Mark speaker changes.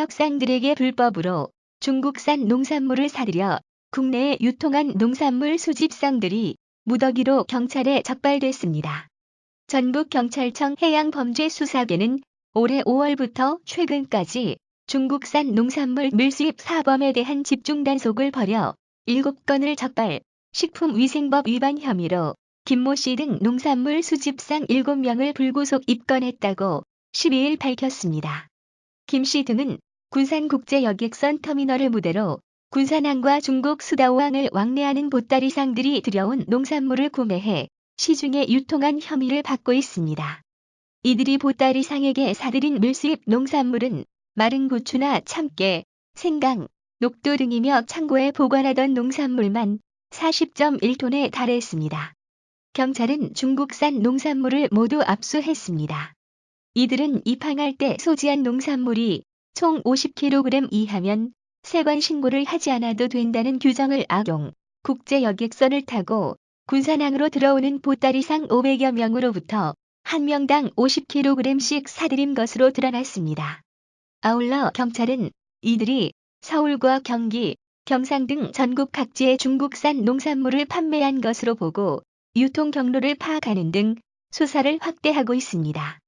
Speaker 1: 무역상들에게 불법으로 중국산 농산물을 사들여 국내에 유통한 농산물 수집상들이 무더기로 경찰에 적발됐습니다. 전북경찰청 해양범죄수사계는 올해 5월부터 최근까지 중국산 농산물 밀수입 사범에 대한 집중 단속을 벌여 7건을 적발, 식품위생법 위반 혐의로 김모 씨 등 농산물 수집상 7명을 불구속 입건했다고 12일 밝혔습니다. 김 씨 등은 군산국제여객선 터미널을 무대로 군산항과 중국 수다오항을 왕래하는 보따리상들이 들여온 농산물을 구매해 시중에 유통한 혐의를 받고 있습니다. 이들이 보따리상에게 사들인 밀수입 농산물은 마른 고추나 참깨, 생강, 녹두 등이며 창고에 보관하던 농산물만 40.1톤에 달했습니다. 경찰은 중국산 농산물을 모두 압수했습니다. 이들은 입항할 때 소지한 농산물이 총 50kg 이하면 세관 신고를 하지 않아도 된다는 규정을 악용, 국제 여객선을 타고 군산항으로 들어오는 보따리상 500여 명으로부터 한 명당 50kg씩 사들인 것으로 드러났습니다. 아울러 경찰은 이들이 서울과 경기, 경상 등 전국 각지에 중국산 농산물을 판매한 것으로 보고 유통 경로를 파악하는 등 수사를 확대하고 있습니다.